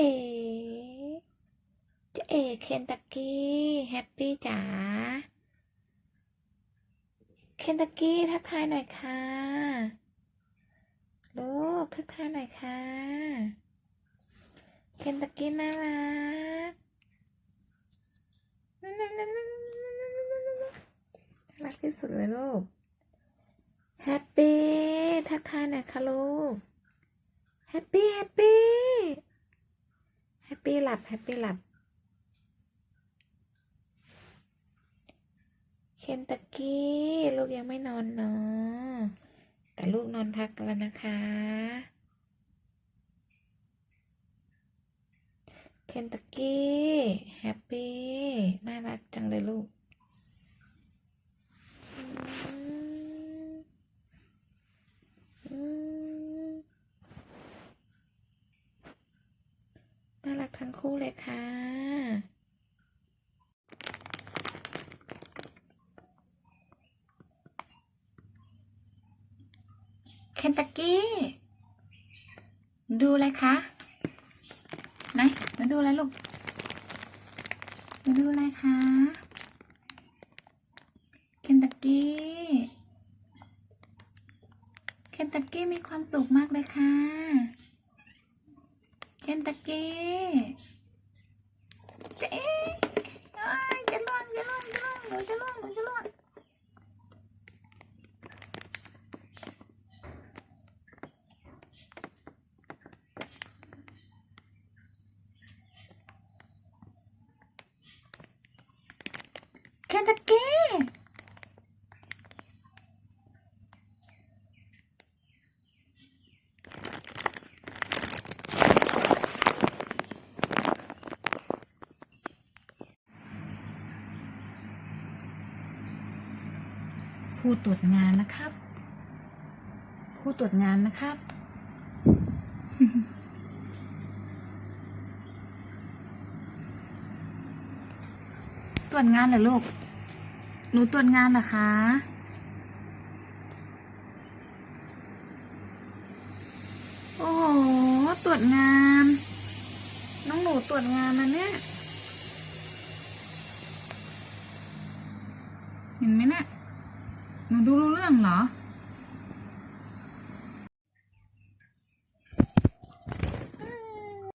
เอ๋จะเอ๋เคนตักกี้แฮปปี้จ๋าเคนตักกี้ทักทายหน่อยค่ะลูกทักทายหน่อยค่ะเคนตักกี้น่ารักน่ารักที่สุดเลยลูกแฮปปี้ทักทายหน่อยค่ะลูกแฮปปี้แฮปปี้ หลับแฮปปี้หลับเคนตะกี้ลูกยังไม่นอนเนาะแต่ลูกนอนพักแล้วนะคะ เคนตักกี้แฮปปี้น่ารักจังเลยลูกอืมอืม น่ารักทั้งคู่เลยค่ะ เคนตักกี้ ดูอะไรคะไหนมาดูอะไรลูกมาดูอะไรคะ เคนตักกี้ เคนตักกี้มีความสุขมากเลยค่ะ เคนตักกี้เจ๊เอ้ยจะล่วงจะล่วงจะล่วงหนูจะล่วงหนูจะล่วง เคนตักกี้ ผู้ตรวจงานนะครับ ผู้ตรวจงานนะครับ ตรวจงานเหรอลูก หนูตรวจงานเหรอคะโอ้โหตรวจงาน น้องหนูตรวจงานนะเนี่ย เห็นไหมเนะี่ย หนูดูรู้เรื่องเหรอ